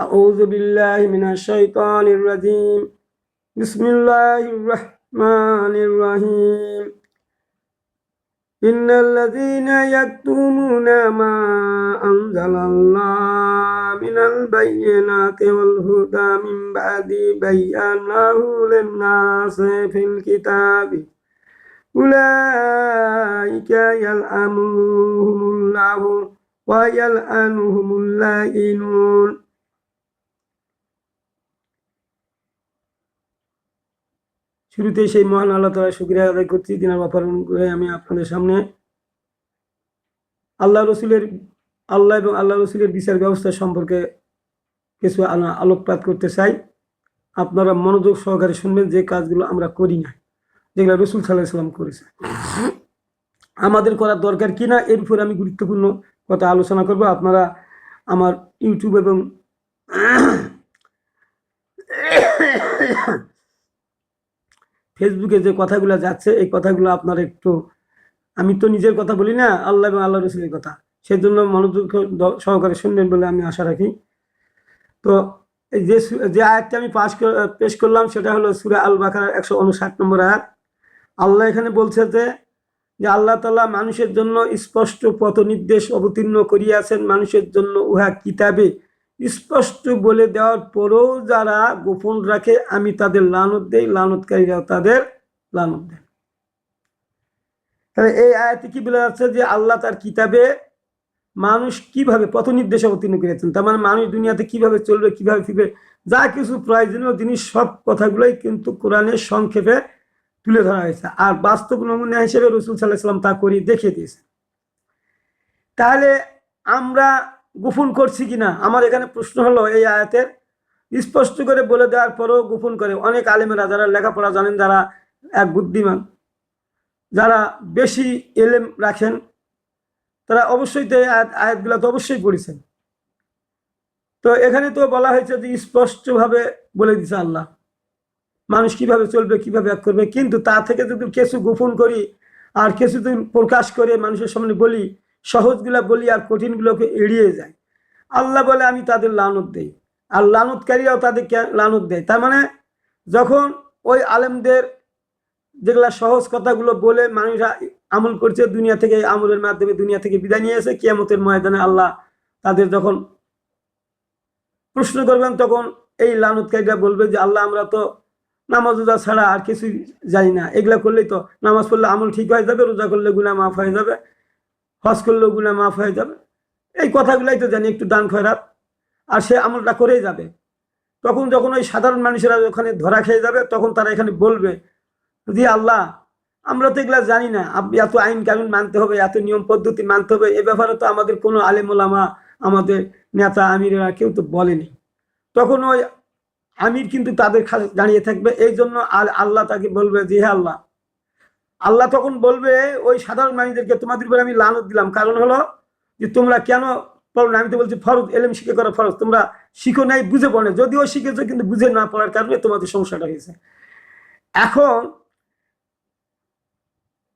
أعوذ بالله من الشيطان الرجيم بسم الله الرحمن الرحيم إن الذين يكتمون ما أنزل الله من البينات والهدى من بعد بيناه للناس في الكتاب أولئك يلعنهم الله ويلعنهم اللائنون শুরুতে সেই মহান আল্লাহ তালা শুক্রিয়া আদায় করছি, দিনার অপারণ করে আমি আপনাদের সামনে আল্লাহ রসুলের, আল্লাহ এবং আল্লাহ রসুলের বিচার ব্যবস্থা সম্পর্কে কিছু আলো- আলোকপাত করতে চাই। আপনারা মনোযোগ সহকারে শুনবেন যে কাজগুলো আমরা করি না যেগুলো রসুল সাল্লাহ সাল্লাম করেছে আমাদের করার দরকার কি না, এর উপর আমি গুরুত্বপূর্ণ কথা আলোচনা করব। আপনারা আমার ইউটিউব এবং ফেসবুকে যে কথাগুলো যাচ্ছে, এই কথাগুলো আপনার একটু, আমি তো নিজের কথা বলি না, আল্লাহ এবং আল্লাহ রসুলের কথা। সেই জন্য মনোযোগ সহকারে শুনবেন বলে আমি আশা রাখি। তো এই যে যে আয়াতটা আমি পাশ পেশ করলাম, সেটা হলো সুরা আল বাকার একশো উনষাট নম্বর আয়াত। আল্লাহ এখানে বলছে যে যে আল্লাহ তালা মানুষের জন্য স্পষ্ট পথ নির্দেশ অবতীর্ণ করিয়াছেন, মানুষের জন্য উহা কিতাবে স্পষ্ট বলে দেওয়ার পরেও যারা গোপন রাখে, আমি তাদের লানত দেই লানতকারীরাও তাদের লানত দেন। তাহলে এই আয়াতে কি বলা যাচ্ছে যে আল্লাহ তার কিতাবে মানুষ কীভাবে পথ নির্দেশ অবতীর্ণ করেছেন? তার মানে মানুষ দুনিয়াতে কীভাবে চলবে, কীভাবে ফিরবে? যা কিছু প্রয়োজনীয় জিনিস সব কথাগুলোই কিন্তু কোরআনের সংক্ষেপে তুলে ধরা হয়েছে। আর বাস্তব নমুনা হিসেবে রসুল সাল্লাহ সাল্লাম তা করিয়ে দেখিয়ে দিয়েছে তাহলে আমরা গোপন করছি কিনা? আমার এখানে প্রশ্ন হলো এই আয়াতের। স্পষ্ট করে বলে দেওয়ার পরেও গোপন করে। অনেক আলেমেরা, যারা লেখাপড়া জানেন যারা এক বুদ্ধিমান। যারা বেশি এলেম রাখেন, তারা অবশ্যই তো আয়াত, আয়াতগুলো তো অবশ্যই পড়েছেন। তো এখানে তো বলা হয়েছে যে স্পষ্টভাবে বলে দিছে আল্লাহ। মানুষ কীভাবে চলবে, কীভাবে এক করবে? কিন্তু তা থেকে যদি কিছু গোপন করি, আর কিছু প্রকাশ করে মানুষের সামনে বলি সহজগুলা বলি আর কঠিনগুলোকে এড়িয়ে যায়। আল্লাহ বলে, আমি তাদের লানত দেই। আর লানতকারীরাও তাদেরকে লানত দেয়। তার মানে যখন ওই আলেমদের যেগুলা সহজ কথাগুলো বলে মানুষরা আমল করছে, দুনিয়া থেকে আমলের মাধ্যমে দুনিয়া থেকে বিদায় নিয়ে এসে কিয়ামতের ময়দানে আল্লাহ তাদের যখন প্রশ্ন করবেন, তখন এই লানতকারীরা বলবে যে, আল্লাহ, আমরা তো নামাজ রোজা ছাড়া আর কিছুই জানি না। এগুলা করলেই তো নামাজ পড়লে আমল ঠিক হয়ে যাবে, রোজা করলে গুণা মাফ হয়ে যাবে। হজ করলেও গুণা মাফ হয়ে যাবে। এই কথাগুলাই তো জানি একটু দান খয়রাত। আর সে আমলটা করেই যাবে। তখন যখন ওই সাধারণ মানুষেরা ওখানে ধরা খেয়ে যাবে, তখন তারা এখানে বলবে যে, আল্লাহ, আমরা তো এগুলা জানি না। এত আইন কানুন মানতে হবে, এত নিয়ম পদ্ধতি মানতে হবে। এ ব্যাপারে তো আমাদের কোনো আলেমুলামা আমাদের নেতা আমিরেরা কেউ তো বলেনি। তখন ওই আমির কিন্তু তাদের দাঁড়িয়ে থাকবে। এই জন্য আল- আল্লাহ তাকে বলবে যে, হে আল্লাহ আল্লাহ তখন বলবে, ওই সাধারণ মানুষদেরকে তোমাদের উপরে আমি লানত দিলাম। কারণ হলো যে তোমরা কেন পড়ো আমি তো বলছি, ফরজ, এলেম শিখে করা ফরজ। তোমরা শিখো নাই, বুঝে পড়ো যদিও শিখেছো, কিন্তু বুঝে না পড়ার কারণে তোমাদের সমস্যাটা হয়েছে। এখন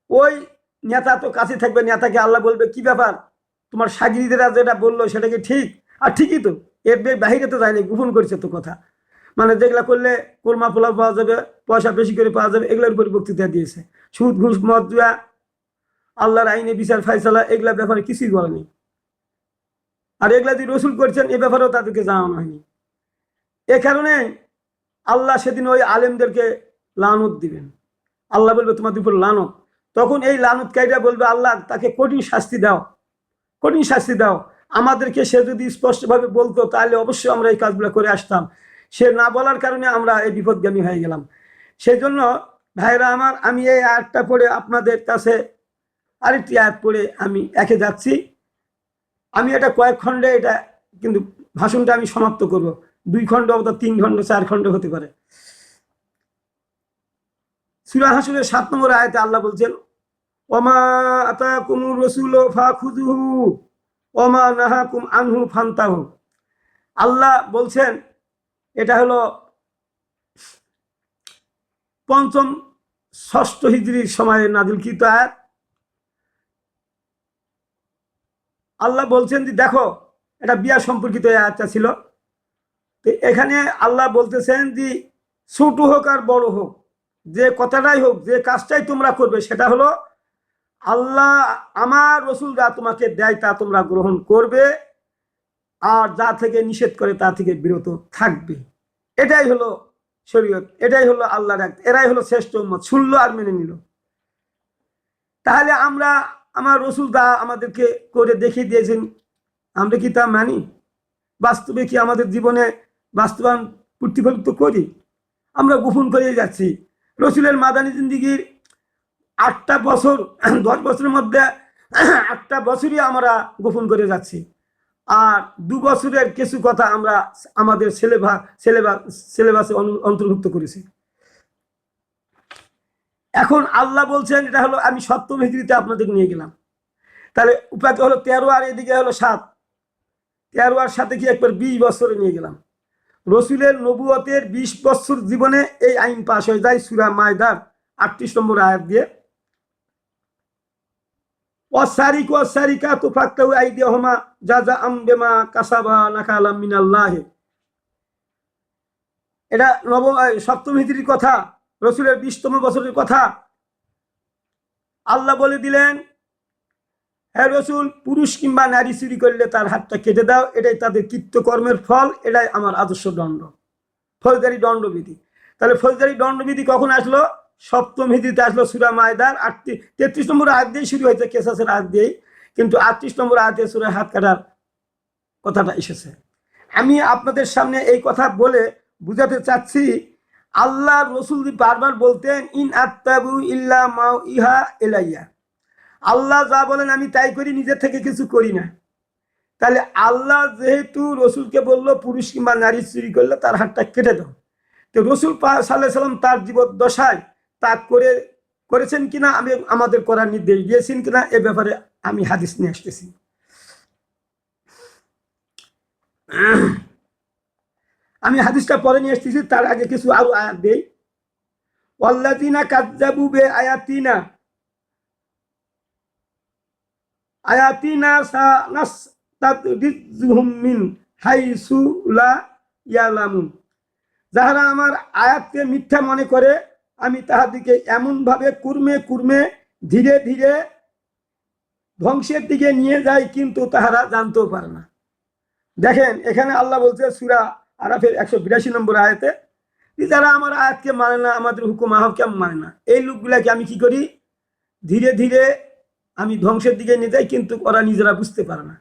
ওই নেতা তো কাছে থাকবে, নেতাকে আল্লাহ বলবে, কি ব্যাপার? তোমার সাগিরিদেরা যেটা বলল, সেটা কি ঠিক? আর ঠিকই তো, এর বাহিরে তো যায়নি, গোপন করছে তো কথা। মানে যেগুলা করলে কোরমা পোলাও পাওয়া যাবে, পয়সা বেশি করে পাওয়া যাবে, এগুলোর উপর বক্তৃতা দিয়েছে। সুদ, ঘুষ, মদ, জুয়া, আল্লাহর আইনে বিচার, ফাইসালা, এগুলা ব্যাপারে কিছুই বলেনি। আর এগুলা যদি রসুল করছেন, এ ব্যাপারেও তাদেরকে জানানো হয়নি। এ কারণে আল্লাহ সেদিন ওই আলেমদেরকে লানত দিবেন। আল্লাহ বলবে, তোমাদের উপর লানত। তখন এই লানতকারীরা বলবে, আল্লাহ, তাকে কঠিন শাস্তি দাও। কঠিন শাস্তি দাও। আমাদেরকে সে যদি স্পষ্টভাবে বলতো, তাহলে অবশ্যই আমরা এই কাজগুলো করে আসতাম। সে না বলার কারণে আমরা এই বিপদগামী হয়ে গেলাম। সেই জন্য ভাইরা আমার, আমি এই আয়াতটা পড়ে আপনাদের কাছে আরেকটি আয়াত পড়ে আমি একে যাচ্ছি। আমি এটা কয়েক খণ্ডে এটা কিন্তু ভাষণটা আমি সমাপ্ত করব। দুই খণ্ড অথবা তিন খণ্ড, চার খণ্ড হতে পারে। সুরা হাসুরের সাত নম্বর আয়তে আল্লাহ বলছেন, ওমা আতা কুমুর রসুল ফা খুজুহু ওমা নাহাকুম আনহু ফান্তাহু। আল্লাহ বলছেন, এটা হলো পঞ্চম ষষ্ঠ হিজড়ির সময়ে নাজিলকৃত আয়াত। আল্লাহ বলছেন যে, দেখো, এটা বিয়া সম্পর্কিত আয়াতটা ছিল। তো এখানে আল্লাহ বলতেছেন যে, ছোট হোক আর বড় হোক, যে কথাটাই হোক, যে কাজটাই তোমরা করবে, সেটা হলো, আল্লাহ আমার রসুল যা তোমাকে দেয় তা তোমরা গ্রহণ করবে, আর যা থেকে নিষেধ করে তা থেকে বিরত থাকবে। এটাই হলো শরীয়ত, এটাই হলো আল্লাহর এক এরাই হলো শ্রেষ্ঠ উম্মত, শুনল আর মেনে নিল। তাহলে আমরা, আমার রসুল দা আমাদেরকে করে দেখিয়ে দিয়েছেন, আমরা কি তা মানি? বাস্তবে কি আমাদের জীবনে বাস্তবায়ন প্রতিফলিত করি? আমরা গোপন করে যাচ্ছি। রসুলের মাদানী জিন্দিগির আটটা বছর, দশ বছরের মধ্যে আটটা বছরই আমরা গোপন করে যাচ্ছি। আর দু বছরের কিছু কথা আমরা আমাদের সিলেবা সিলেবাস সিলেবাসে অনু- অন্তর্ভুক্ত করেছি। এখন আল্লাহ বলছেন, এটা হলো আমি সপ্তম হিজড়িতে আপনাদের নিয়ে গেলাম। তাহলে উপায় হলো তেরো আর এদিকে হলো সাত। তেরো আর সাথে কি একবার বিশ বছরে নিয়ে গেলাম। রসুলের নবুয়তের বিশ বছর জীবনে এই আইন পাশ হয়ে যায় সুরা মায়দার আটত্রিশ নম্বর আয়াত দিয়ে। অসারিক অসারিকা তো ফাক্তাউ হমা যা যা আমবেমা কাসাবা নাকালাম মিনাল্লাহে। এটা নব সপ্তম হিজড়ির কথা, রসুলের বিশতম বছরের কথা। আল্লাহ বলে দিলেন হ্যাঁ রসুল, পুরুষ কিংবা নারী চুরি করলে তার হাতটা কেটে দাও, এটাই তাদের কৃত্যকর্মের ফল, এটাই আমার আদর্শ দণ্ড। ফৌজদারি দণ্ডবিধি। তাহলে ফৌজদারি দণ্ডবিধি কখন আসলো? সপ্তম হিদিতে আসলো সুরা মায়দার আটটি তেত্রিশ নম্বর আগ দিয়েই শুরু হয়েছে কেসাসের আগ দিয়েই। কিন্তু আটত্রিশ নম্বর আগে সুরা হাত কাটার কথাটা এসেছে। আমি আপনাদের সামনে এই কথা বলে বুঝাতে চাচ্ছি আল্লাহ রসুল বারবার বলতেন, ইন আত্তাবু ইল্লা মাও ইহা এলাইয়া আল্লাহ যা বলেন আমি তাই করি নিজের থেকে কিছু করি না। তাহলে আল্লাহ যেহেতু রসুলকে বলল, পুরুষ কিংবা নারী চুরি করলে তার হাতটা কেটে দাও। তো রসুল সাল্লাহ সাল্লাম তার জীবদ্দশায় তা করে, করেছেন কিনা, আমি আমাদের করার নির্দেশ দিয়েছেন কিনা, এ ব্যাপারে আমি হাদিস নিয়ে আসতেছি। আমি হাদিসটা পরে নিয়ে আসতেছি, তার আগে কিছু আরও আয়াত দেই। ওয়াল্লাযিনা কাযযাবু বে আয়াতিনা আয়াতিনা সানাসতাদরিজুহুম মিন হাইসু লা ইয়ালামুন। যাহারা আমার আয়াতকে মিথ্যা মনে করে আমি তাহাদিকে এমনভাবে কুর্মে কুর্মে ধীরে ধীরে ধ্বংসের দিকে নিয়ে যাই, কিন্তু তাহারা জানতেও পারে না। দেখেন, এখানে আল্লাহ বলছে সুরা আরাফের একশো বিরাশি নম্বর আয়াতে যারা আমার আয়াতকে মানে না, আমাদের হুকুম আহকে মানে না, এই লোকগুলাকে আমি কি করি? ধীরে ধীরে আমি ধ্বংসের দিকে নিয়ে যাই, কিন্তু ওরা নিজেরা বুঝতে পারে না।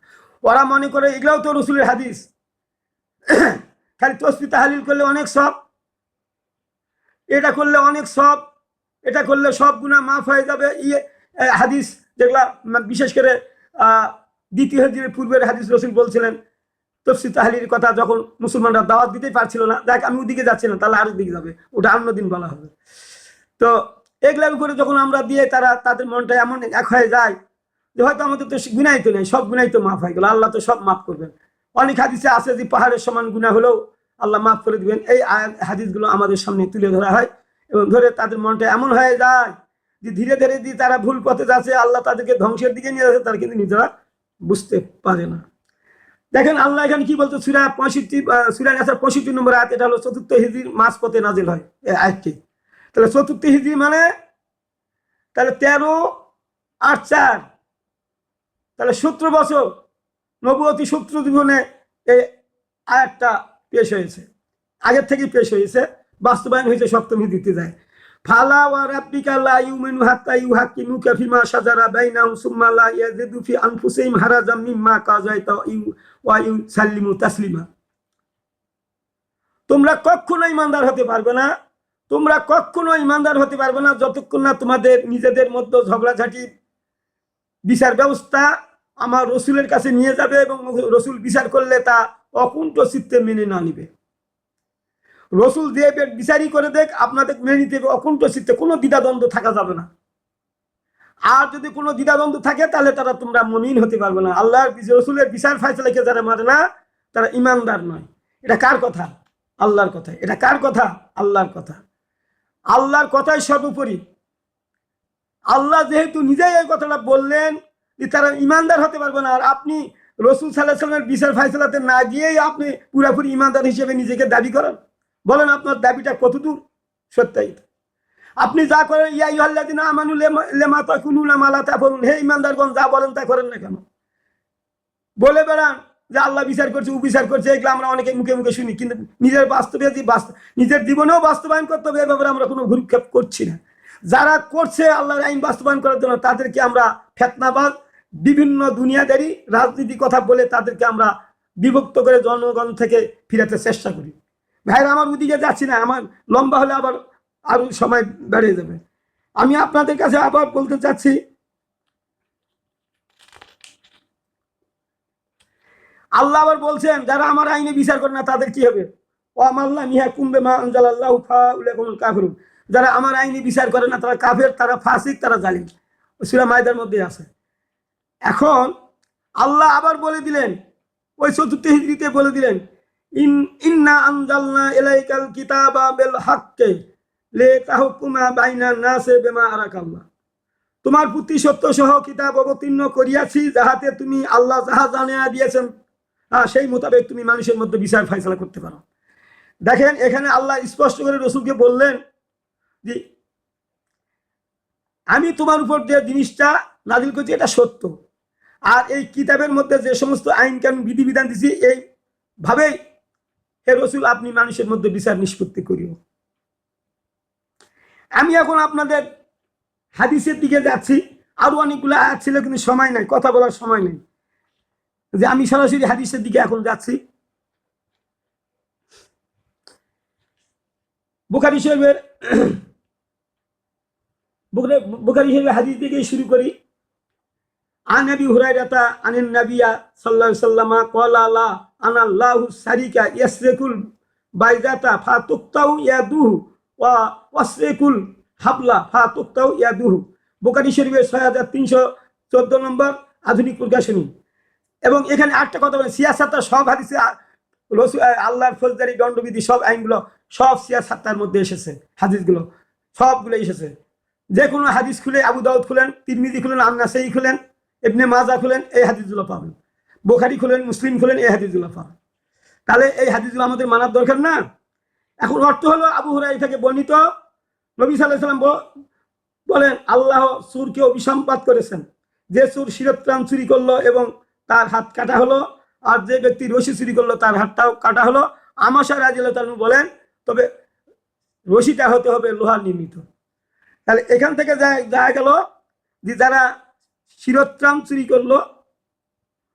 ওরা মনে করে, এগুলাও তো রসুলের হাদিস। খালি তসবি তাহালিল করলে অনেক সব এটা করলে অনেক সব, এটা করলে সব গুণা মাফ হয়ে যাবে। ইয়ে হাদিস যেগুলা বিশেষ করে দ্বিতীয় পূর্বের হাদিস রসুল বলছিলেন তফসি তাহালির কথা যখন মুসলমানরা দাওয়াত দিতেই পারছিল না দেখ আমি ওদিকে যাচ্ছি না, তাহলে আরেক দিকে যাবে, ওটা অন্য দিন বলা হবে। তো এগুলার উপরে যখন আমরা দিয়ে তারা, তাদের মনটা এমন এক হয়ে যায় যে হয়তো আমাদের তো গুনাই তো নেই, সব গুনাই তো মাফ হয়ে গেল, আল্লাহ তো সব মাফ করবেন। অনেক হাদিসে আছে যে পাহাড়ের সমান গুণা হলেও আল্লাহ মাফ করে দিবেন। এই হাদিসগুলো আমাদের সামনে তুলে ধরা হয় এবং ধরে তাদের মনটা এমন হয়ে যায় যে ধীরে ধীরে দিয়ে তারা ভুল পথে যাচ্ছে, আল্লাহ তাদেরকে ধ্বংসের দিকে নিয়ে যাচ্ছে, তারা কিন্তু নিজেরা বুঝতে পারে না। দেখেন আল্লাহ এখানে কি বলতো সুরা পঁয়ষট্টি সুরা গাছের পঁয়ষট্টি নম্বর আয়াত, এটা হলো চতুর্থ হিজির মাস পথে নাজিল হয় আয়াতটি। তাহলে চতুর্থ হিজি মানে? তাহলে তেরো আট চার। তাহলে সত্তর বছর নবতী সূত্র জীবনে এই আয়াতটা পেশ হয়েছে। আগের থেকেই পেশ হয়েছে। বাস্তবায়ন হয়েছে, সপ্তমী দিতে যায়। তোমরা কখনো ইমানদার হতে পারবে না। তোমরা কখনো ইমানদার হতে পারবে না যতক্ষণ না তোমাদের নিজেদের মধ্যে ঝগড়াঝাটি, বিচার ব্যবস্থা আমার রসুলের কাছে নিয়ে যাবে এবং রসুল বিচার করলে তা অকুণ্ঠ চিত্তে মেনে না নিবে। রসুল যে বে- বিচারই করে দেখ, আপনাদের মেনে নিতে হবে অকুণ্ঠ চিত্তে, কোনো দ্বিধাদ্বন্দ্ব থাকা যাবে না। আর যদি কোনো দ্বিধাদ্বন্দ্ব থাকে, তাহলে তারা তোমরা মমিন হতে পারবে না। আল্লাহর রসুলের বিচার ফাইসলাকে যারা মানে না, তারা ইমানদার নয়। এটা কার কথা? আল্লাহর কথা। এটা কার কথা? আল্লাহর কথা। আল্লাহর কথাই সর্বোপরি। আল্লাহ যেহেতু নিজেই এই কথাটা বললেন যে তারা ইমানদার হতে পারবে না। আর আপনি রসুল সাল্লাহ সাল্লামের বিচার ফাইসলাতে না গিয়েই আপনি পুরাপুরি ইমানদার হিসেবে নিজেকে দাবি করেন? বলেন, আপনার দাবিটা কতদূর? সত্যায়িত আপনি যা করেন, ইয়া ইহাল্লাদিন আমানু লেমা- লেমা তাকুলুনা মালা তাফরুন। হে ইমানদারগণ যা বলেন তা করেন না কেন? বলে বেড়ান যে আল্লাহ বিচার করছে, ও বিচার করছে, এগুলো আমরা অনেকে মুখে মুখে শুনি, কিন্তু নিজের বাস্তবে নিজের জীবনেও বাস্তবায়ন করতে হবে, এ ব্যাপারে আমরা কোনো ভূক্ষেপ করছি না। যারা করছে আল্লাহর আইন বাস্তবায়ন করার জন্য, তাদেরকে আমরা ফেতনাবাদ বিভিন্ন দুনিয়াদারি রাজনীতি কথা বলে তাদেরকে আমরা বিভক্ত করে জনগণ থেকে ফিরাতে চেষ্টা করি। ভাইরা, আমার ওদিকে যাচ্ছি না, আমার লম্বা হলে আবার আরও সময় বেড়ে যাবে। আমি আপনাদের কাছে আবার বলতে চাচ্ছি, আল্লাহ আবার বলছেন, যারা আমার আইনে বিচার করে না, তাদের কি হবে? ও আমাল্লাহ মিহা কুম্বে মা আনজাল আল্লাহ উলাকুমুল যারা আমার আইনে বিচার করে না, তারা কাফের, তারা ফাসিক, তারা জালিম। সুরা মায়দার মধ্যে আছে। এখন আল্লাহ আবার বলে দিলেন, ওই চতুর্থ হিজড়িতে বলে দিলেন, ইন, ইন্না আনজালনা ইলাইকাল কিতাবা বিল হাক্কে লে তাহকুমা বাইনা নাসে বেমা আরাকাল্লাহ। তোমার প্রতি সত্য সহ কিতাব অবতীর্ণ করিয়াছি যাহাতে তুমি আল্লাহ যাহা জানিয়া দিয়েছেন সেই মোতাবেক তুমি মানুষের মধ্যে বিচার ফাইসলা করতে পারো। দেখেন, এখানে আল্লাহ স্পষ্ট করে রসুলকে বললেন যে, আমি তোমার উপর যে জিনিসটা নাজিল করছি এটা সত্য। আর এই কিতাবের মধ্যে যে সমস্ত আইন কানুন বিধিবিধান দিছি, এই ভাবেই হে রসুল, আপনি মানুষের মধ্যে বিচার নিষ্পত্তি করিও। আমি এখন আপনাদের হাদিসের দিকে যাচ্ছি। আরও অনেকগুলো ছিল, কিন্তু সময় নাই, কথা বলার সময় নেই। যে আমি সরাসরি হাদিসের দিকে এখন যাচ্ছি। বুখারি সাহেবের বুখারি সাহেবের হাদিস থেকে শুরু করি। عن ابي هريره عن النبي صلى الله عليه وسلم قال لا انا الله سريك يسرق البيضة فتقطع يده ويسرق الحبل فتقطع يده বুখারি শরীফের ছয় হাজার তিনশো চোদ্দ নম্বর আধুনিক প্রকাশনী এবং এখানে আটটা কথা বলে সিয়াসাত্তা সব হাদিসে আ- রসু আ- আল্লাহর ফৌজদারি দণ্ডবিধি সব আইনগুলো সব সিয়াসাত্তার মধ্যে এসেছে হাদিসগুলো সবগুলো এসেছে যে কোনো হাদিস খুলে আবু দাউদ খুলেন তিরমিজি খুলেন আন্নাসাই খুলেন ইবনে মাজা খুলেন, এই হাদিসগুলো পাবেন। বোখারি খুলেন, মুসলিম খুলেন, এই হাদিসগুলো পাবেন। তাহলে এই হাদিসগুলো আমাদের মানার দরকার না? এখন অর্থ হলো আবু হুরাই থেকে বর্ণিত, নবী সাল্লাম বলেন, আল্লাহ সুরকে অভিসম্পাত করেছেন। যে সুর শিরত্রাণ চুরি করল এবং তার হাত কাটা হলো, আর যে ব্যক্তি রশি চুরি করল, তার হাতটাও কাটা হলো। আমাশা রাজিল বলেন, তবে রশিটা হতে হবে লোহার নির্মিত। তাহলে এখান থেকে যা- গেল যে যারা শিরত্রাম চুরি করল,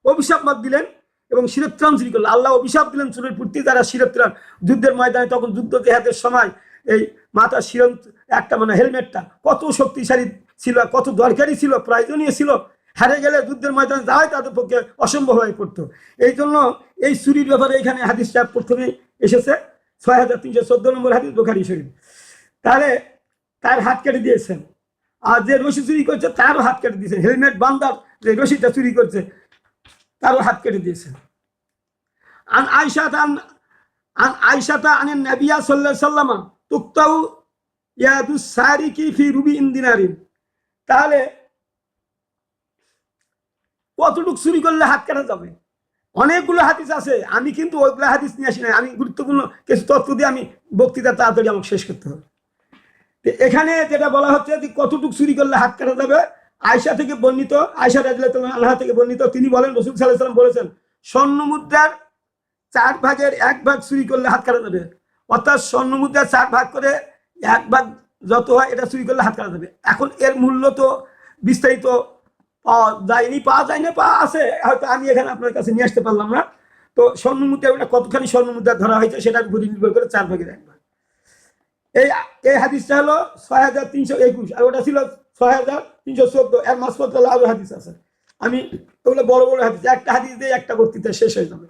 অভিশাপ মাত দিলেন এবং শিরত্রাম চুরি করল। আল্লাহ অভিশাপ দিলেন চুরির প্রতি, যারা শিরত্রাম যুদ্ধের ময়দানে তখন যুদ্ধ জেহাদের সময় এই মাথা শিরন, একটা মানে হেলমেটটা কত শক্তিশালী ছিল, কত দরকারি ছিল, প্রয়োজনীয় ছিল, হারে গেলে যুদ্ধের ময়দানে যাওয়াই তাদের পক্ষে অসম্ভব হয়ে পড়তো। এই জন্য এই চুরির ব্যাপারে এখানে হাদিসটা প্রথমে এসেছে, ছয় হাজার তিনশো চোদ্দ নম্বর হাদিস বোখারি শরীফ। তাহলে তার হাত কেটে দিয়েছেন। আর যে রশি চুরি করছে, তারও হাত কেটে দিয়েছেন হেলমেট বান্দার যে রশিটা চুরি করছে, তারও হাত কেটে দিয়েছেন আন আয়সাত আন আন আয়সাতা আনেন নাবিয়া সাল্লাহ সাল্লামা তুক্তাউ ইয়াদু সারিকি ফি রুবি তাহলে কতটুক চুরি করলে হাত কাটা যাবে? অনেকগুলো হাদিস আছে। আমি কিন্তু ওইগুলো হাদিস নিয়ে আসি না আমি গুরুত্বপূর্ণ কিছু তথ্য দিয়ে আমি বক্তৃতা তাড়াতাড়ি আমাকে শেষ করতে হবে। এখানে যেটা বলা হচ্ছে যে কতটুক চুরি করলে হাত কাটা যাবে? আয়সা থেকে বর্ণিত আয়সা রাজিল্লাহ আল্লাহ থেকে বর্ণিত, তিনি বলেন, রসুল সাল্লাহ সাল্লাম বলেছেন স্বর্ণ মুদ্রার চার ভাগের এক ভাগ চুরি করলে হাত কাটা যাবে। অর্থাৎ স্বর্ণ মুদ্রার চার ভাগ করে এক ভাগ যত হয়, এটা চুরি করলে হাত কাটা যাবে। এখন এর মূল্য তো বিস্তারিত পাওয়া যায়নি, পাওয়া যায় না, পাওয়া আছে। হয়তো আমি এখানে আপনার কাছে নিয়ে আসতে পারলাম না। তো স্বর্ণ মুদ্রা ওটা কতখানি স্বর্ণ মুদ্রা ধরা হয়েছে, সেটার উপর নির্ভর করে চার ভাগের এক ভাগ। এই এই হাদিসটা হলো ছয় হাজার তিনশো একুশ, আর ওটা ছিল ছয় হাজার তিনশো চোদ্দ এর মাসপত্র হলো আরও হাদিস আছে। আমি ওগুলো বড় বড় হাদিস, একটা হাদিস দিয়ে একটা বক্তৃতা শেষ হয়ে যাবে।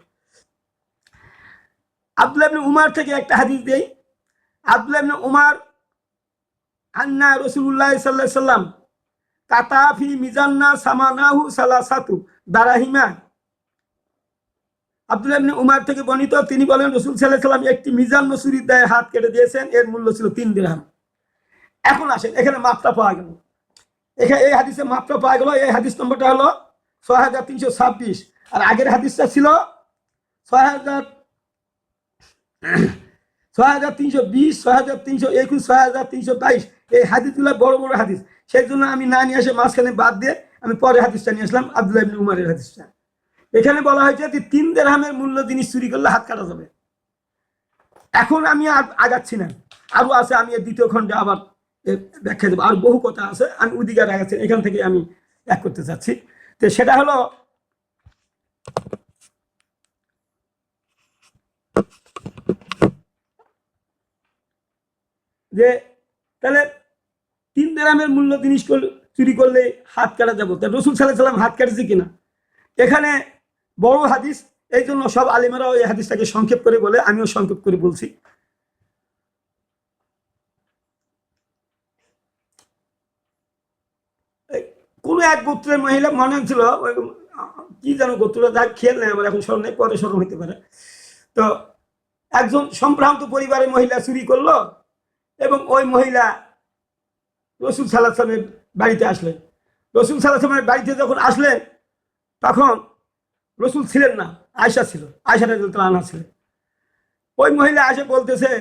আব্দুল্লাহ ইবনে উমার থেকে একটা হাদিস দেই। আব্দুল্লাহ ইবনে উমার, আন্না রসুল্লাহ সাল্লাহ সাল্লাম কাতাফি মিজান্না সামানাহু সালাসাতু দারাহিমা। আব্দুল্লাহ ইবনে উমার থেকে বর্ণিত, তিনি বলেন, রসুল সাল্লাহ সাল্লাম একটি মিজান নসুরির দায়ে হাত কেটে দিয়েছেন। এর মূল্য ছিল তিন দিরহাম এখন আসেন, এখানে মাপটা পাওয়া গেল। এখানে এই হাদিসে মাপটা পাওয়া গেল। এই হাদিস নম্বরটা হলো ছয় হাজার তিনশো ছাব্বিশ। আর আগের হাদিসটা ছিল ছয় হাজার ছয় হাজার তিনশো বিশ ছয় হাজার তিনশো একুশ ছয় হাজার তিনশো বাইশ। এই হাদিসগুলো বড় বড় হাদিস। সেই জন্য আমি না নিয়ে এসে মাঝখানে বাদ দিয়ে আমি পরে হাদিসটা নিয়ে আসলাম, আব্দুল্লাহ ইবনে উমারের হাদিসটা। এখানে বলা হয়েছে যে তিন দেড়হামের মূল্য জিনিস চুরি করলে হাত কাটা যাবে। এখন আমি আর আগাচ্ছি না। আরও আছে, আমি দ্বিতীয় খণ্ডে আবার ব্যাখ্যা দেবো। আর বহু কথা আছে, আমি ওদিকে আগাচ্ছি এখান থেকে আমি এক করতে চাচ্ছি তো সেটা হলো, যে তাহলে তিন দেরামের মূল্য জিনিস চুরি করলে হাত কাটা যাব। তা রসুল সাল্লাহ সাল্লাম হাত কাটেছে কিনা? এখানে বড় হাদিস, এই জন্য সব আলিমেরাও এই হাদিসটাকে সংক্ষেপ করে বলে, আমিও সংক্ষেপ করে বলছি। কোনো এক গোত্রের মহিলা মনে ছিল ওই, কি যেন গোত্রটা যা খেয়াল নেই আমার, এখন স্মরণ নেই, পরে স্মরণ হতে পারে। তো একজন সম্ভ্রান্ত পরিবারের মহিলা চুরি করল এবং ওই মহিলা রসুল সাল্লাহ বাড়িতে আসলেন। রসুল সাল্লাহ বাড়িতে যখন আসলেন, তখন রসুল ছিলেন না আয়সা ছিল আয়সা রাদিয়াল্লাহু আনহা ছিলেন। ওই মহিলা আসে বলতেছে,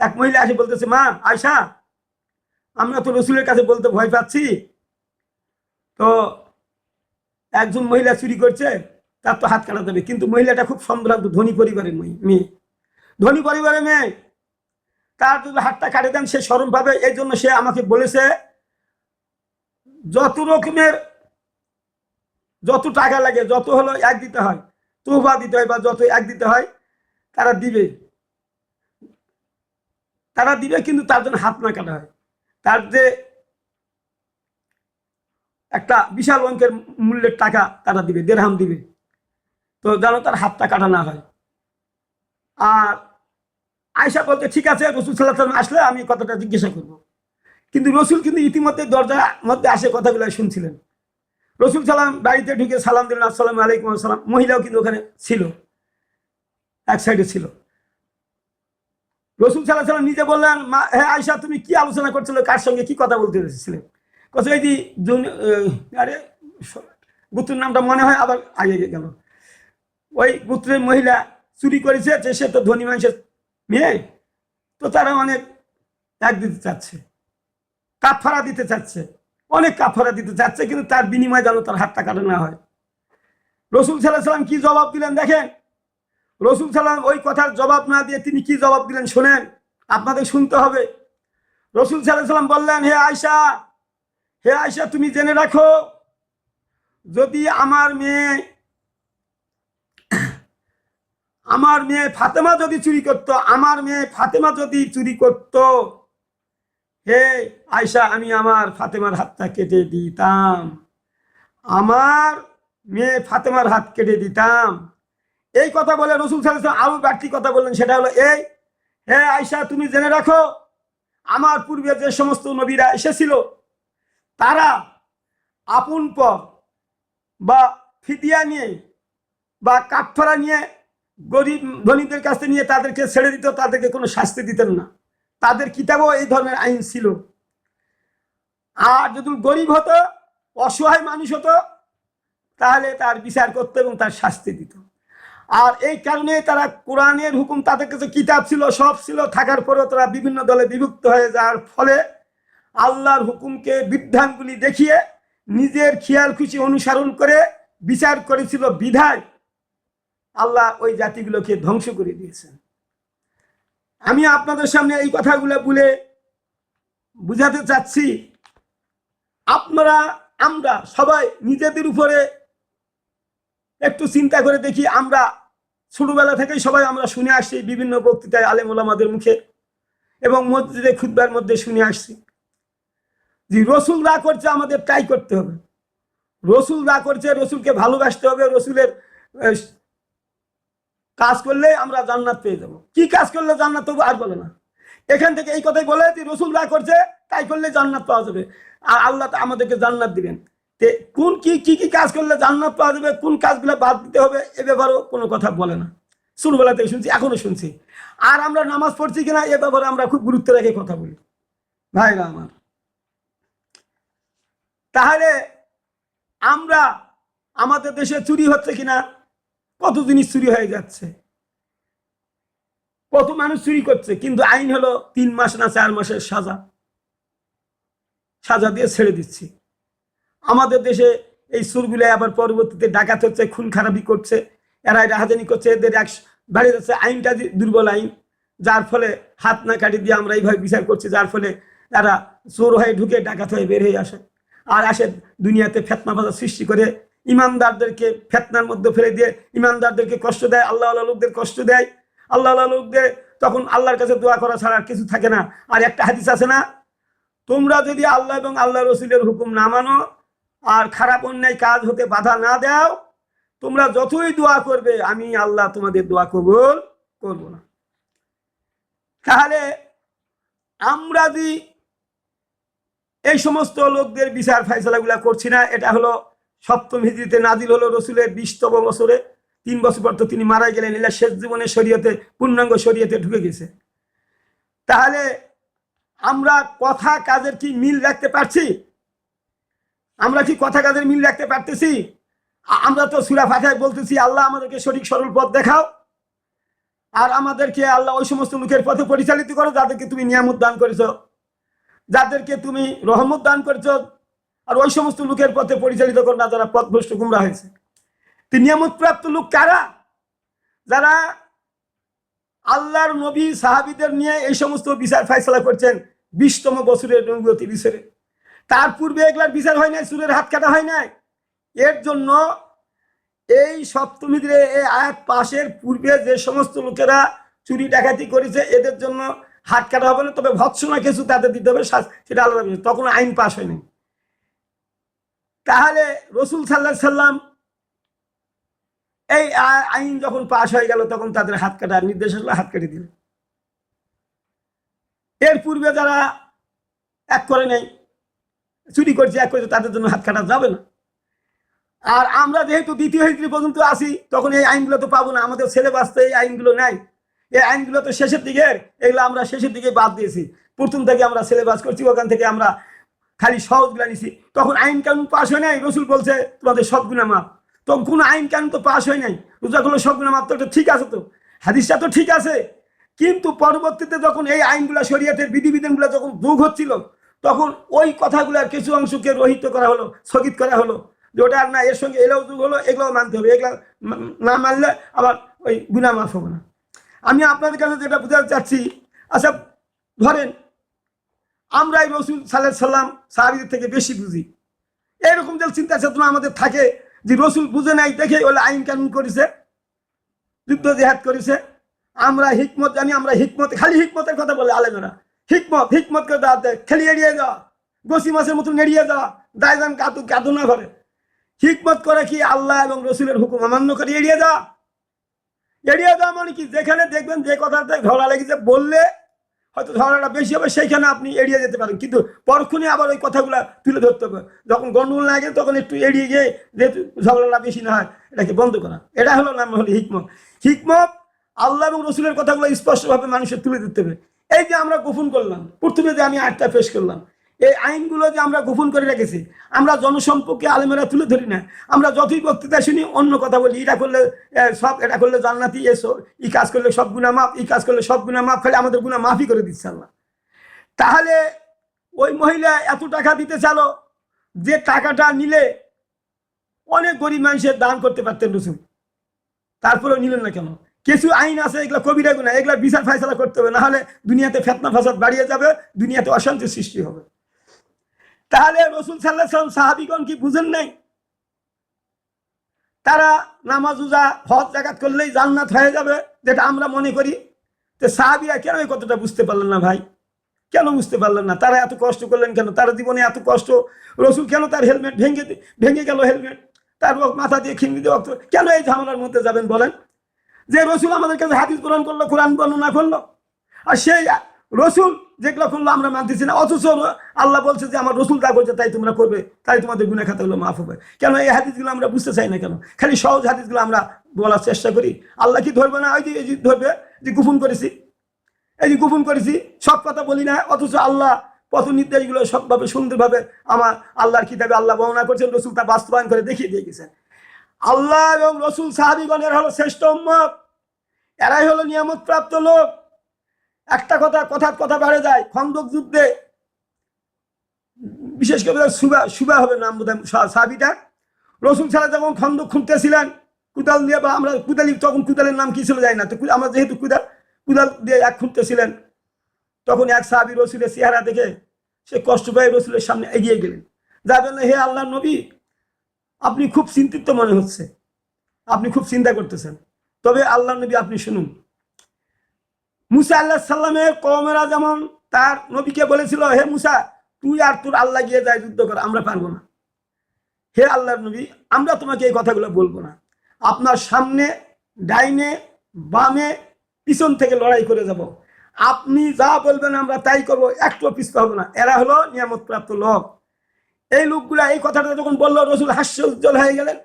এক মহিলা এসে বলতেছে, মা আয়সা আমরা তো রসুলের কাছে বলতে ভয় পাচ্ছি। তো একজন মহিলা চুরি করছে, তার তো হাত কাটা যাবে কিন্তু মহিলাটা খুব সম্ভ্রান্ত, ধনী পরিবারের মেয়ে। ধনী পরিবারের মেয়ে। তার যদি হাতটা কাটে দেন, সে সরম পাবে। এই জন্য সে আমাকে বলেছে, যত রকমের যত টাকা লাগে, যত হলো এক দিতে হয় তোহবা দিতে হয় বা যত এক দিতে হয়, তারা দিবে। তারা দিবে কিন্তু তার জন্য হাত না কাটা হয়। তার যে একটা বিশাল অঙ্কের মূল্যের টাকা তারা দিবে, দেড়হাম দিবে। তো যেন তার হাতটা কাটা না হয়। আর আয়সা বলতে ঠিক আছে, রসুল সাল্লাহ আসলে আমি কথাটা জিজ্ঞাসা করব। কিন্তু রসুল কিন্তু ইতিমধ্যে দরজার মধ্যে আসে কথাগুলো শুনছিলেন। রসুল সালাম বাড়িতে ঢুকে সালাম দিলেন, আসসালাম আলাইকুম, আসসালাম। মহিলাও কিন্তু ওখানে ছিল। এক সাইডে ছিল। রসুল সাল্লাহ সাল্লাম নিজে বললেন, মা হ্যাঁ আয়সা তুমি কি আলোচনা করছিলে? কার সঙ্গে কি কথা বলতে এসেছিলেন কথা আরে গুত্রের নামটা মনে হয়, আবার আগে গেল। ওই গুত্রের মহিলা চুরি করেছে, যে সে তো ধনী মানুষের মেয়ে, তো তারা অনেক এক দিতে চাচ্ছে কাফারা দিতে চাচ্ছে। অনেক কাফারা দিতে চাচ্ছে কিন্তু তার বিনিময়ে যেন তার হাতটা কাটা না হয়। রসুল সাল্লাহ সাল্লাম কি জবাব দিলেন দেখেন? রসুল সাল্লাম ওই কথার জবাব না দিয়ে তিনি কি জবাব দিলেন শোনেন, আপনাদের শুনতে হবে। রসুল সাল্লাহ সাল্লাম বললেন, হে আয়সা হে আয়সা তুমি জেনে রাখো, যদি আমার মেয়ে আমার মেয়ে ফাতেমা যদি চুরি করত, আমার মেয়ে ফাতেমা যদি চুরি করত হে আয়সা আমি আমার ফাতেমার হাতটা কেটে দিতাম। আমার মেয়ে ফাতেমার হাত কেটে দিতাম। এই কথা বলে রসুল সাল্লাহ আরও বাড়তি কথা বললেন, সেটা হলো, এই, হে আয়সা তুমি জেনে রাখো, আমার পূর্বে যে সমস্ত নবীরা এসেছিল, তারা আপন পর বা ফিদিয়া নিয়ে বা কাঠফারা নিয়ে গরিব ধনীদের কাছে নিয়ে তাদেরকে ছেড়ে দিত, তাদেরকে কোনো শাস্তি দিতেন না। তাদের কিতাবও এই ধরনের আইন ছিল। আর যদি গরিব হতো, অসহায় মানুষ হতো, তাহলে তার বিচার করতো এবং তার শাস্তি দিত। আর এই কারণে তারা কোরআনের হুকুম, তাদের কাছে কিতাব ছিল, সব ছিল, থাকার পরেও তারা বিভিন্ন দলে বিভক্ত হয়ে যাওয়ার ফলে আল্লাহর হুকুমকে বিধানগুলি দেখিয়ে নিজের খেয়াল খুশি অনুসরণ করে বিচার করেছিল বিধায় আল্লাহ ওই জাতিগুলোকে ধ্বংস করে দিয়েছেন। আমি আপনাদের সামনে এই কথাগুলো বলে বুঝাতে চাচ্ছি। আপনারা, আমরা সবাই নিজেদের উপরে একটু চিন্তা করে দেখি, আমরা ছোটবেলা থেকেই সবাই আমরা শুনে আসছি, বিভিন্ন বক্তৃতায় আলেম ওলামাদের মুখে এবং মসজিদে খুদ্বার মধ্যে শুনে আসছি। যে রসুল যা করছে আমাদের তাই করতে হবে। রসুল যা করছে, রসুলকে ভালোবাসতে হবে, রসুলের কাজ করলে আমরা জান্নাত পেয়ে যাব। কি কাজ করলে জান্নাত পাবো আর বলে না। এখান থেকে এই কথাই বলে রসুল যা করছে, তাই করলে জান্নাত পাওয়া যাবে। আর আল্লাহ আমাদেরকে জান্নাত দিবেন। তে কোন কি কি কি কাজ করলে জান্নাত পাওয়া যাবে, কোন কাজগুলো বাদ দিতে হবে, এ ব্যাপারেও কোনো কথা বলে না। ছোটবেলা থেকে শুনছি, এখনও শুনছি। আর আমরা নামাজ পড়ছি কিনা, এ ব্যাপারে আমরা খুব গুরুত্ব রেখে কথা বলি। ভাইরা আমার। তাহলে আমরা আমাদের দেশে চুরি হচ্ছে কিনা কত জিনিস চুরি হয়ে যাচ্ছে। কত মানুষ চুরি করছে, কিন্তু আইন হলো তিন মাস না চার মাসের সাজা। সাজা দিয়ে ছেড়ে দিচ্ছি। আমাদের দেশে এই সুরগুলো আবার পরবর্তীতে ডাকাত হচ্ছে, খুন খারাপি করছে এরা রাহাজানি করছে, এদের এক বাড়ি যাচ্ছে, আইনটা দুর্বল আইন, যার ফলে হাত না কাটি দিয়ে আমরা এইভাবে বিচার করছি, যার ফলে তারা চোর হয়ে ঢুকে ডাকাত হয়ে বের হয়ে আসে। আর আসে দুনিয়াতে ফেতনা বাজার সৃষ্টি করে ইমানদারদেরকে ফেতনার মধ্যে ফেলে দিয়ে ইমানদারদেরকে কষ্ট দেয় আল্লাহ আল্লাহ লোকদের কষ্ট দেয়। আল্লাহ আল্লাহ লোকদের তখন আল্লাহর কাছে দোয়া করা ছাড়া আর কিছু থাকে না। আর একটা হাদিস আছে না, তোমরা যদি আল্লাহ এবং আল্লাহ রসুলের হুকুম না মানো আর খারাপ অন্যায় কাজ হতে বাধা না দাও, তোমরা যতই দোয়া করবে, আমি আল্লাহ তোমাদের দোয়া কবুল করব না। তাহলে আমরা যদি এই সমস্ত লোকদের বিচার ফাইসলাগুলা করছি না, এটা হলো সপ্তম হিজড়িতে নাজিল হলো রসুলের বিশতম বছরে। তিন বছর পর তো তিনি মারা গেলেন, এলা শেষ জীবনে শরীয়তে, পূর্ণাঙ্গ শরীয়তে ঢুকে গেছে। তাহলে আমরা কথা কাজের কি মিল রাখতে পারছি? আমরা কি কথা কাজের মিল রাখতে পারতেছি? আমরা তো সুরা ফাথায় বলতেছি, আল্লাহ আমাদেরকে সঠিক সরল পথ দেখাও। আর আমাদেরকে আল্লাহ ওই সমস্ত লোকের পথে পরিচালিত করো, যাদেরকে তুমি নিয়ামত দান করেছ। যাদেরকে তুমি রহমত দান করেছ আর ওই সমস্ত লোকের পথে পরিচালিত করো না, যারা পথভ্রষ্ট গুমরা হয়েছে। তো নিয়ামত প্রাপ্ত লোক কারা? যারা আল্লাহর নবী সাহাবিদের নিয়ে এই সমস্ত বিচার ফাইসলা করছেন বিশতম বছরের নবতী বিচারে। তার পূর্বে এগুলার বিচার হয় নাই, সুরের হাত কাটা হয় নাই। এর জন্য এই সপ্তমীদের এই আয়াত পাশের পূর্বে যে সমস্ত লোকেরা চুরি ডাকাতি করেছে, এদের জন্য হাত কাটা হবে না, তবে ভৎসনা কিছু তাদের দিতে হবে সেটা আলাদা তখন আইন পাশ হয়নি। তাহলে রসুল সাল্লাহ সাল্লাম এই আইন যখন পাশ হয়ে গেল, তখন তাদের হাত কাটার নির্দেশ হলো হাত কেটে দিল। এর পূর্বে যারা এক করে নেই, চুরি করছে এক করেছে তাদের জন্য হাত কাটা যাবে না। আর আমরা যেহেতু দ্বিতীয় হিজড়ি পর্যন্ত আসি তখন এই আইনগুলো তো পাবো না। আমাদের সিলেবাসতে এই আইনগুলো নাই। এই আইনগুলো তো শেষের দিকে এগুলো আমরা শেষের দিকে বাদ দিয়েছি। প্রথম থেকে আমরা সিলেবাস করছি, ওখান থেকে আমরা খালি সহজগুলো নিছি। তখন আইন কানুন পাশ হয় নাই, রসুল বলছে, তোমাদের সব গুণা মাপ তখন কোনো আইন কানুন তো পাশ হয় নাই। করলে সব গুণা মাপ তো ঠিক আছে তো। হাদিসটা তো ঠিক আছে। কিন্তু পরবর্তীতে যখন এই আইনগুলা, শরীয়তের বিধিবিধানগুলো যখন যোগ হচ্ছিল, তখন ওই কথাগুলোর কিছু অংশকে রহিত করা হলো, স্থগিত করা হলো। যে ওটা না, এর সঙ্গে এলাও যুগ হলো এগুলো মানতে হবে। এগুলো না মানলে আবার ওই গুণা মাফ হবে না। আমি আপনাদের কাছে যেটা বোঝাতে চাচ্ছি আচ্ছা ধরেন আমরা এই রসুল সাল্লাহ সাল্লাম সাহাবিদের থেকে বেশি বুঝি। এরকম যে চিন্তা চেতনা আমাদের থাকে যে রসুল বুঝে নাই, দেখে ওলে আইন কানুন করেছে, যুদ্ধ জেহাদ করেছে। আমরা হিকমত জানি, আমরা হিকমত, খালি হিকমতের কথা বলে আলেমেরা হিকমত হিকমত করে দাঁড়াতে খেলি এড়িয়ে যাওয়া গোসি মাছের মতন এড়িয়ে যাওয়া দায়জান কাতু কাতু না করে হিকমত করে কি আল্লাহ এবং রসুলের হুকুম অমান্য করে এড়িয়ে যাওয়া এড়িয়ে যাওয়া মানে কি? যেখানে দেখবেন যে কথাতে ঝগড়া লেগেছে, বললে হয়তো ঝগড়াটা বেশি হবে, সেইখানে আপনি এড়িয়ে যেতে পারেন। কিন্তু পরক্ষণে আবার ওই কথাগুলো তুলে ধরতে হবে। যখন গন্ডগোল না গেলে তখন একটু এড়িয়ে গিয়ে যেহেতু ঝগড়াটা বেশি না হয়, এটাকে বন্ধ করা। এটা হলো নাম হলো হিকমত। হিকমত আল্লাহ এবং রসুলের কথাগুলো স্পষ্টভাবে মানুষের তুলে ধরতে হবে। এই যে আমরা গোপন করলাম, প্রথমে যে আমি আটটা পেশ করলাম এই আইনগুলো যে আমরা গোপন করে রেখেছি, আমরা জনসম্পর্কে আলেমেরা তুলে ধরি না। আমরা যতই বক্তৃতা শুনি, অন্য কথা বলি, এটা করলে সব, এটা করলে জান্নাতি এসো ই কাজ করলে সব গুণা মাপ ই কাজ করলে সব গুণা মাপ খালি আমাদের গুণা মাফই করে দিচ্ছে আল্লাহ। তাহলে ওই মহিলা এত টাকা দিতে চালো যে টাকাটা নিলে অনেক গরিব মানুষের দান করতে পারতেন রসুন তারপরেও নিলেন না কেন? কিছু আইন আছে, এগুলো কবিরা গুণা এগুলো বিচার ফাইসলা করতে হবে না হলে দুনিয়াতে ফেতনা ফাসাদ বাড়িয়ে যাবে, দুনিয়াতে অশান্তির সৃষ্টি হবে। তাহলে রসুল সাল্লাহ সাল্লাম সাহাবিগণ কি বুঝেন নাই? তারা নামাজ উজা হজ জাগাত করলেই জান্নাত হয়ে যাবে, যেটা আমরা মনে করি। তো সাহাবিরা কেন এই কথাটা বুঝতে পারলেন না ভাই? কেন বুঝতে পারলেন না? তারা এত কষ্ট করলেন কেন? তার জীবনে এত কষ্ট। রসুল কেন তার হেলমেট ভেঙে ভেঙে গেল হেলমেট? তার মাথা দিয়ে খিঙ্গি দিয়ে রক্ত কেন এই ঝামেলার মধ্যে যাবেন বলেন? যে রসুল আমাদের কাছে হাদিস কোরআন করল, কোরআন বর্ণনা করল। আর সেই রসুল যেগুলো করল আমরা মানতেছি না। অথচ আল্লাহ বলছে যে, আমার রসুল যা করছে তাই তোমরা করবে, তাই তোমাদের গুণা খাতা হলো মাফ হবে। কেন এই হাদিসগুলো আমরা বুঝতে চাই না কেন? খালি সহজ হাদিসগুলো আমরা বলার চেষ্টা করি। আল্লাহ কি ধরবে না? ওই যে ধরবে যে গোপন করেছি। এই যে গোপন করেছি, সব কথা বলি না, অথচ আল্লাহ পথ নির্দেশগুলো সবভাবে সুন্দরভাবে আমার আল্লাহর কিতাবে আল্লাহ বর্ণনা করছেন, রসুল তা বাস্তবায়ন করে দেখিয়ে দিয়ে গেছেন। আল্লাহ এবং রসুল সাহাবিগণের হলো শ্রেষ্ঠ উম্মত। এরাই হলো নিয়ামত প্রাপ্ত লোক। একটা কথা, কথার কথা বাড়ে যায়। খন্দক যুদ্ধে, বিশেষ করে সুবা সুবা হবে নাম বোধ সাহাবিটা। রসুল ছাড়া যখন খন্দক খুঁড়তেছিলেন কুদাল দিয়ে বা আমরা কুদালি, তখন কুদালের নাম কি ছিল যায় না। তো আমরা যেহেতু কুদাল কুদাল দিয়ে এক খুঁড়তেছিলেন তখন এক সাহাবি রসুলের চেহারা দেখে সে কষ্ট পেয়ে রসুলের সামনে এগিয়ে গেলেন। যাবেন হে আল্লাহ নবী, আপনি খুব চিন্তিত মনে হচ্ছে। আপনি খুব চিন্তা করতেছেন। তবে আল্লাহ নবী আপনি শুনুন। মুসা আল্লাহ সাল্লামের কমেরা যেমন তার নবীকে বলেছিল, হে মুসা, তুই আর তোর আল্লাহ গিয়ে যায় যুদ্ধ কর, আমরা পারব না। হে আল্লাহর নবী, আমরা তোমাকে এই কথাগুলো বলব না। আপনার সামনে, ডাইনে, বামে, পিছন থেকে লড়াই করে যাব। আপনি যা বলবেন, আমরা তাই করব একটু পিছতে হব না। এরা হলো নিয়ামত প্রাপ্ত লোক। এই লোকগুলা এই কথাটা যখন বলল, রসুল হাস্য উজ্জ্বল হয়ে গেলেন।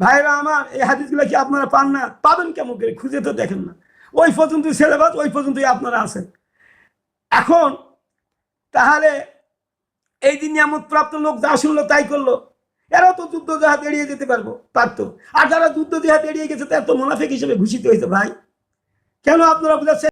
ভাইরা আমার, এই হাদিসগুলো কি আপনারা পান না? পাবেন কেমন করে? খুঁজে তো দেখেন না। ওই পর্যন্ত সিলেবাস, ওই পর্যন্তই আপনারা আছেন এখন, তাহলে এই যে নিয়ামত প্রাপ্ত লোক যা শুনলো তাই করল। এরাও তো যুদ্ধ জাহাজ এড়িয়ে যেতে পারব, পারতো। আর যারা যুদ্ধ জাহাজ এড়িয়ে গেছে, তার তো মোনাফেক হিসেবে ঘোষিত হয়েছে ভাই। কেন আপনারা বুঝাচ্ছে